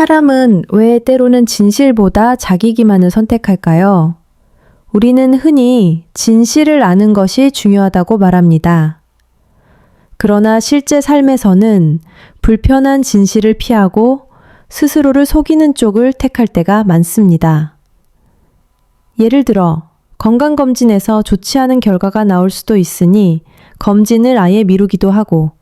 사람은 왜 때로는 진실보다 자기 기만을 선택할까요? 우리는 흔히 진실을 아는 것이 중요하다고 말합니다. 그러나 실제 삶에서는 불편한 진실을 피하고 스스로를 속이는 쪽을 택할 때가 많습니다. 예를 들어, 건강검진에서 좋지 않은 결과가 나올 수도 있으니 검진을 아예 미루기도 하고,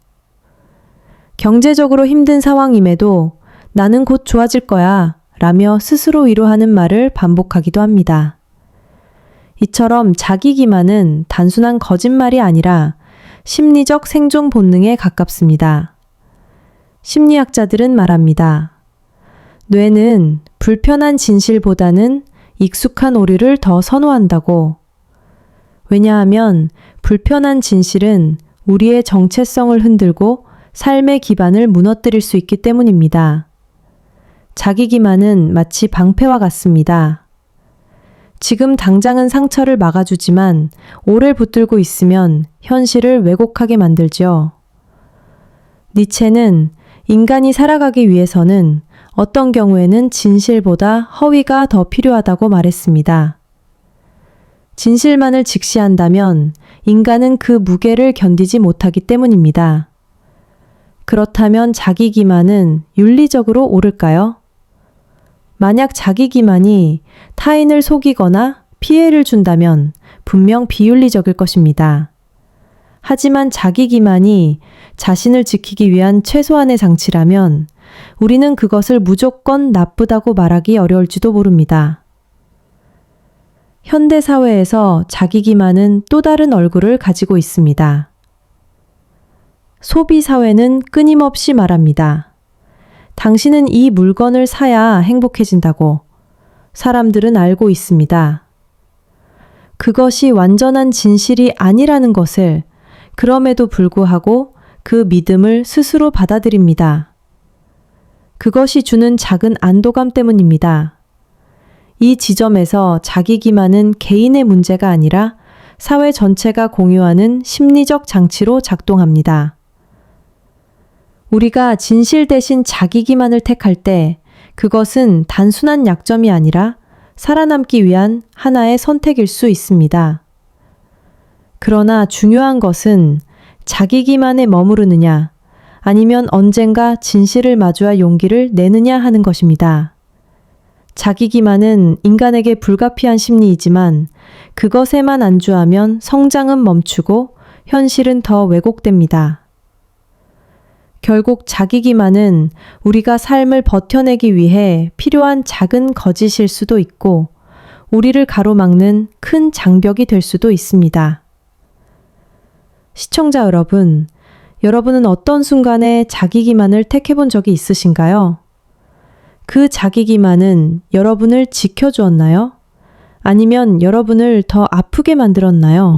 경제적으로 힘든 상황임에도 나는 곧 좋아질 거야 라며 스스로 위로하는 말을 반복하기도 합니다. 이처럼 자기 기만은 단순한 거짓말이 아니라 심리적 생존 본능에 가깝습니다. 심리학자들은 말합니다. 뇌는 불편한 진실보다는 익숙한 오류를 더 선호한다고. 왜냐하면 불편한 진실은 우리의 정체성을 흔들고 삶의 기반을 무너뜨릴 수 있기 때문입니다. 자기 기만은 마치 방패와 같습니다. 지금 당장은 상처를 막아주지만 오래 붙들고 있으면 현실을 왜곡하게 만들죠. 니체는 인간이 살아가기 위해서는 어떤 경우에는 진실보다 허위가 더 필요하다고 말했습니다. 진실만을 직시한다면 인간은 그 무게를 견디지 못하기 때문입니다. 그렇다면 자기 기만은 윤리적으로 옳을까요? 만약 자기 기만이 타인을 속이거나 피해를 준다면 분명 비윤리적일 것입니다. 하지만 자기 기만이 자신을 지키기 위한 최소한의 장치라면 우리는 그것을 무조건 나쁘다고 말하기 어려울지도 모릅니다. 현대 사회에서 자기 기만은 또 다른 얼굴을 가지고 있습니다. 소비 사회는 끊임없이 말합니다. 당신은 이 물건을 사야 행복해진다고 사람들은 알고 있습니다. 그것이 완전한 진실이 아니라는 것을 그럼에도 불구하고 그 믿음을 스스로 받아들입니다. 그것이 주는 작은 안도감 때문입니다. 이 지점에서 자기 기만은 개인의 문제가 아니라 사회 전체가 공유하는 심리적 장치로 작동합니다. 우리가 진실 대신 자기 기만을 택할 때 그것은 단순한 약점이 아니라 살아남기 위한 하나의 선택일 수 있습니다. 그러나 중요한 것은 자기 기만에 머무르느냐 아니면 언젠가 진실을 마주할 용기를 내느냐 하는 것입니다. 자기 기만은 인간에게 불가피한 심리이지만 그것에만 안주하면 성장은 멈추고 현실은 더 왜곡됩니다. 결국 자기 기만은 우리가 삶을 버텨내기 위해 필요한 작은 거짓일 수도 있고 우리를 가로막는 큰 장벽이 될 수도 있습니다. 시청자 여러분, 여러분은 어떤 순간에 자기 기만을 택해본 적이 있으신가요? 그 자기 기만은 여러분을 지켜주었나요? 아니면 여러분을 더 아프게 만들었나요?